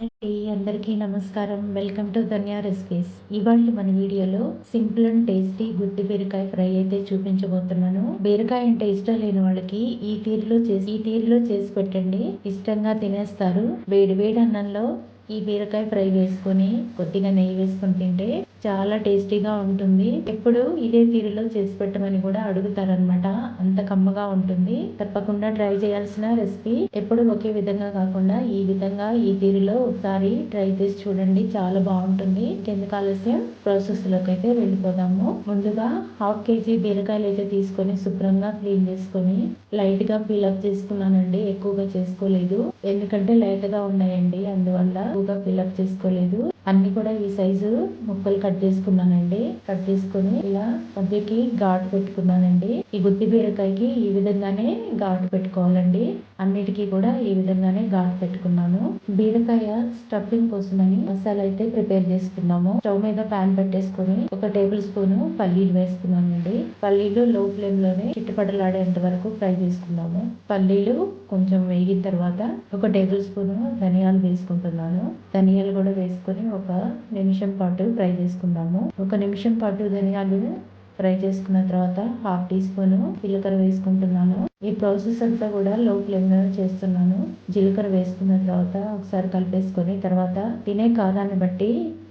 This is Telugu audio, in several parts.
అండి అందరికీ నమస్కారం. Welcome to Dhanya recipes. ఇవాళ మన వీడియోలో సింపుల్ అండ్ టేస్టీ గుత్తి బీరకాయ ఫ్రై అయితే చూపించబోతున్నాను. బీరకాయ అంటే ఇష్టం లేని వాళ్ళకి ఈ తీరులో చేసి ఈ తీరులో చేసి పెట్టండి. ఇష్టంగా తినేస్తారు. వేడి వేడి అన్నంలో ఈ బీరకాయ ఫ్రై వేసుకొని కొద్దిగా నెయ్యి వేసుకొని తింటే చాలా టేస్టీగా ఉంటుంది. ఎప్పుడు ఇదే తీరులో చేసి పెట్టమని కూడా అడుగుతారనమాట అంత కమ్మగా ఉంటుంది. తప్పకుండా ట్రై చేయాల్సిన రెసిపీ ఎప్పుడు ఒకే విధంగా కాకుండా ఈ విధంగా ఈ తీరులో ఒకసారి ట్రై చేసి చూడండి. చాలా బాగుంటుంది. ఎందుకు ఆలస్యం? ప్రాసెస్లోకి అయితే వెళ్ళిపోదాము. ముందుగా హాఫ్ కేజీ బీరకాయలు అయితే తీసుకొని శుభ్రంగా క్లీన్ చేసుకొని లైట్గా ఫిల్అప్ చేసుకున్నానండి. ఎక్కువగా చేసుకోలేదు. ఎందుకంటే లైట్గా ఉన్నాయండి. అందువల్ల ఎక్కువగా ఫిలప్ చేసుకోలేదు. అన్ని కూడా ఈ సైజు ముక్కలు కట్ చేసుకున్నానండి. కట్ చేసుకుని ఇలా మధ్యకి ఘాటు పెట్టుకున్నానండి. ఈ గుత్తి బీరకాయకి ఈ విధంగానే ఘాటు పెట్టుకోవాలండి. అన్నిటికీ కూడా ఈ విధంగానే ఘాటు పెట్టుకున్నాను. బీరకాయ స్టఫింగ్ కోసమని మసాలా అయితే ప్రిపేర్ చేసుకున్నాము. స్టవ్ మీద ప్యాన్ పెట్టేసుకుని ఒక టేబుల్ స్పూన్ పల్లీలు వేసుకున్నానండి. పల్లీలు లో ఫ్లేమ్లోనే చిట్టుపడలాడేంత వరకు ఫ్రై చేసుకున్నాము. పల్లీలు కొంచెం వేగిన తర్వాత ఒక టేబుల్ స్పూన్ ధనియాలు వేసుకుంటున్నాను. ధనియాలు కూడా వేసుకొని ఒక నిమిషం పాటు ఫ్రై చేసుకుందాము. ఒక నిమిషం పాటు ధనియాలు ఫ్రై చేసుకున్న తర్వాత హాఫ్ టీ స్పూన్ జీలకర్ర వేసుకుంటున్నాను. ఈ ప్రాసెస్ అంతా కూడా లో ఫ్లేమ్లో చేస్తున్నాను. జీలకర్ర వేసుకున్న తర్వాత ఒకసారి కలిపేసుకొని తర్వాత తినే కారాన్ని బట్టి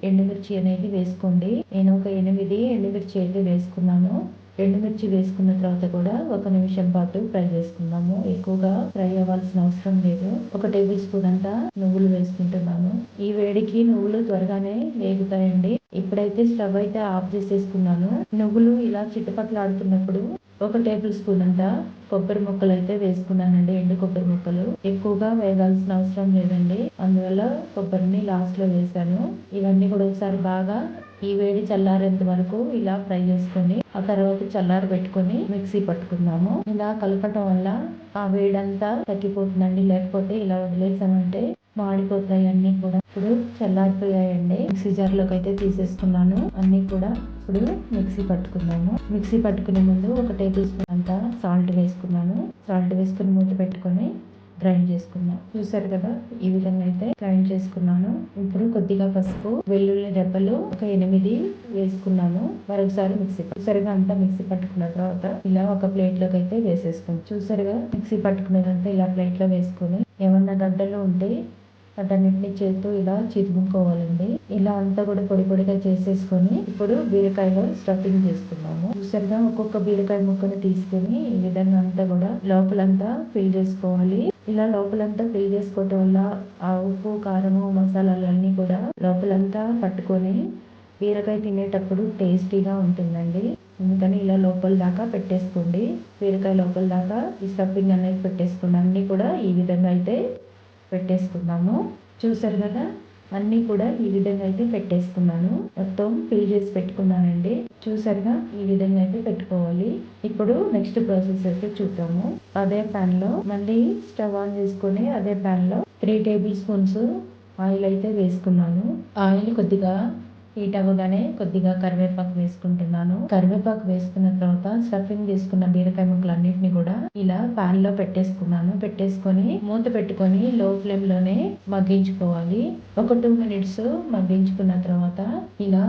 ఎండుమిర్చి అనేది వేసుకోండి. నేను ఒక ఎనిమిది ఎండుమిర్చి అయితే వేసుకున్నాను. ఎండుమిర్చి వేసుకున్న తర్వాత కూడా ఒక నిమిషం పాటు ఫ్రై చేసుకుందాము. ఎక్కువగా ఫ్రై అవ్వాల్సిన అవసరం లేదు. ఒక టేబుల్ స్పూన్ అంతా నువ్వులు వేసుకుంటున్నాను ఈ వేడికి నువ్వులు త్వరగానే వేగుతాయండి. ఇప్పుడైతే స్టవ్ అయితే ఆఫ్ చేసేసుకున్నాను. నువ్వులు ఇలా చిట్టుపట్లాడుతున్నప్పుడు ఒక టేబుల్ స్పూన్ అంట కొబ్బరి ముక్కలు అయితే వేసుకున్నానండి ఎండు కొబ్బరి ముక్కలు. ఎక్కువగా వేగాల్సిన అవసరం లేదండి. అందువల్ల కొబ్బరిని లాస్ట్లో వేసాను ఇవన్నీ కూడా ఒకసారి బాగా ఈ వేడి చల్లారేంత వరకు ఇలా ఫ్రై చేసుకొని ఆ తర్వాత చల్లారి పెట్టుకొని మిక్సీ పట్టుకుందాము. ఇలా కలపటం వల్ల ఆ వేడంతా తగ్గిపోతుందండి. లేకపోతే ఇలా వదిలేసామంటే మాడిపోతాయి అన్ని కూడా ఇప్పుడు చల్లారిపోయాయండి. మిక్సీ జార్లోకి అయితే తీసేసుకున్నాను అన్ని కూడా ఇప్పుడు మిక్సీ పట్టుకున్నాను. మిక్సీ పట్టుకునే ముందు ఒక టేబుల్ స్పూన్ అంతా సాల్ట్ వేసుకున్నాను. సాల్ట్ వేసుకుని మూత పెట్టుకొని గ్రైండ్ చేసుకున్నాం చూసారు కదా ఈ విధంగా అయితే గ్రైండ్ చేసుకున్నాను. ఇప్పుడు కొద్దిగా పసుపు వెల్లుల్లి రెబ్బలు ఒక ఎనిమిది వేసుకున్నాను. మరొకసారి మిక్సీ చూసారుగా అంతా మిక్సీ పట్టుకున్న తర్వాత ఇలా ఒక ప్లేట్లోకి అయితే వేసేసుకున్నాం చూసారుగా మిక్సీ పట్టుకునేదంతా ఇలా ప్లేట్లో వేసుకుని ఏమన్నా గడ్డలు ఉంటే వాటన్నిటిని చేతితో ఇలా చిదుముకోవాలండి ఇలా అంతా కూడా పొడి పొడిగా చేసేసుకొని ఇప్పుడు బీరకాయలో స్టఫింగ్ చేసుకున్నాము చూసారుగా ఒక్కొక్క బీరకాయ ముక్కను తీసుకొని ఈ విధంగా అంతా కూడా లోపలంతా ఫిల్ చేసుకోవాలి. ఇలా లోపలంతా ఫిల్ చేసుకోవటం వల్ల ఆ ఉప్పు కారము మసాలాలు అన్నీ కూడా లోపలంతా పట్టుకొని బీరకాయ తినేటప్పుడు టేస్టీగా ఉంటుందండి. అందుకని ఇలా లోపల దాకా పెట్టేసుకోండి. బీరకాయ లోపల దాకా ఈ స్టఫింగ్ అనేది పెట్టేసుకోండి అన్నీ కూడా ఈ విధంగా అయితే పెట్టేసుకున్నాము. చూసారు కదా అన్నీ కూడా ఈ విధంగా అయితే పెట్టేసుకున్నాను. మొత్తం ఫిల్ చేసి పెట్టుకున్నానండి. చూసారుగా ఈ విధంగా అయితే పెట్టుకోవాలి. ఇప్పుడు నెక్స్ట్ ప్రాసెస్ అయితే చూద్దాము. అదే ప్యాన్లో మళ్ళీ స్టవ్ ఆన్ చేసుకొని అదే ప్యాన్లో త్రీ టేబుల్ స్పూన్స్ ఆయిల్ అయితే వేసుకున్నాను. ఆయిల్ కొద్దిగా హీట్ అవ్వగానే కొద్దిగా కరివేపాకు వేసుకుంటున్నాను. కరివేపాకు వేసుకున్న తర్వాత స్టఫింగ్ చేసుకున్న బీరకాయ ముక్కలు అన్నిటిని కూడా ఇలా పాన్లో పెట్టేసుకున్నాను. పెట్టేసుకొని మూత పెట్టుకొని లో ఫ్లేమ్లోనే మగ్గించుకోవాలి. ఒక టూ మినిట్స్ మగ్గించుకున్న తర్వాత ఇలా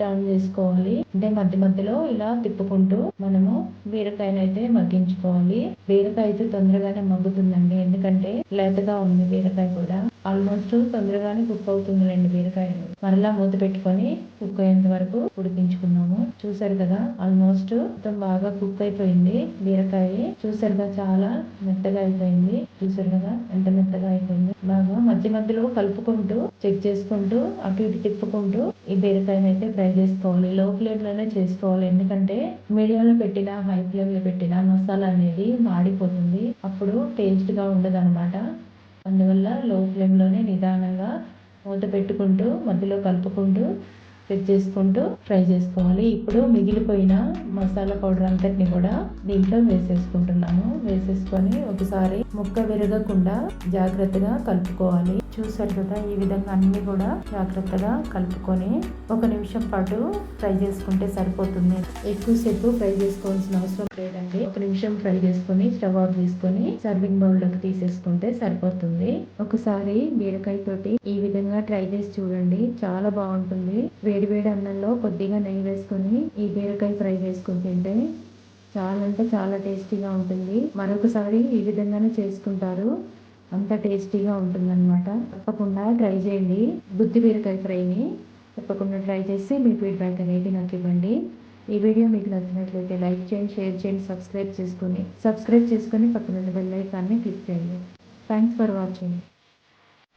టర్న్ చేసుకోవాలి. అంటే మధ్య మధ్యలో ఇలా తిప్పుకుంటూ మనము బీరకాయను అయితే మగ్గించుకోవాలి. బీరకాయ అయితే తొందరగానే మగ్గుతుందండి. ఎందుకంటే లేతగా ఉంది బీరకాయ కూడా. ఆల్మోస్ట్ తొందరగానే కుక్ అవుతుందిలేండి బీరకాయలు. మరలా మూత పెట్టుకొని కుక్ అయ్యేంత వరకు ఉడికించుకున్నాము. చూసారు కదా ఆల్మోస్ట్ మొత్తం బాగా కుక్ అయిపోయింది. బీరకాయ చూసారు కదా చాలా మెత్తగా అయిపోయింది. చూసారు కదా ఎంత మెత్తగా అయిపోయింది. బాగా మధ్య మధ్యలో కలుపుకుంటూ చెక్ చేసుకుంటూ అటు ఇటు తిప్పుకుంటూ ఈ బీరకాయని అయితే ఫ్రై చేసుకోవాలి. లో ఫ్లేమ్లోనే చేసుకోవాలి. ఎందుకంటే మీడియంలో పెట్టిన హై ఫ్లేమ్లో పెట్టిన మసాలా అనేది మాడిపోతుంది. అప్పుడు టేస్ట్గా ఉండదు అనమాట అందువల్ల లో ఫ్లేమ్లోనే నిదానంగా మూత పెట్టుకుంటూ మధ్యలో కలుపుకుంటూ సెట్ చేసుకుంటూ ఫ్రై చేసుకోవాలి. ఇప్పుడు మిగిలిపోయిన మసాలా పౌడర్ అంతటిని కూడా దీంట్లో వేసేసుకుంటున్నాము. వేసేసుకొని ఒకసారి ముక్క విరగకుండా జాగ్రత్తగా కలుపుకోవాలి. చూసారు కదా ఈ విధంగా అన్ని కూడా జాగ్రత్తగా కలుపుకొని ఒక నిమిషం పాటు ఫ్రై చేసుకుంటే సరిపోతుంది. ఎక్కువసేపు ఫ్రై చేసుకోవాల్సిన అవసరం లేదండి. ఒక నిమిషం ఫ్రై చేసుకొని స్టవ్ ఆఫ్ చేసుకొని సర్వింగ్ బౌల్లోకి తీసేసుకుంటే సరిపోతుంది. ఒకసారి బీరకాయ తోటి ఈ విధంగా ట్రై చేసి చూడండి. చాలా బాగుంటుంది. వేడివేడి వేడి అన్నంలో కొద్దిగా నెయ్యి వేసుకొని ఈ బీరకాయ ఫ్రై చేసుకుని తింటే చాలా అంటే చాలా టేస్టీగా ఉంటుంది. మరొకసారి ఈ విధంగానే చేసుకుంటారు. అంత టేస్టీగా ఉంటుందన్నమాట. తప్పకుండా ట్రై చేయండి. బుద్ధి బీరకాయ ఫ్రైని తప్పకుండా ట్రై చేసి మీ ఫీడ్బ్యాక్ అనేది నాకు ఇవ్వండి. ఈ వీడియో మీకు నచ్చినట్లయితే లైక్ చేయండి షేర్ చేయండి సబ్స్క్రైబ్ చేసుకొని సబ్స్క్రైబ్ చేసుకొని పక్కన బెల్ ఐకాన్ని క్లిక్ చేయండి. Thanks for watching.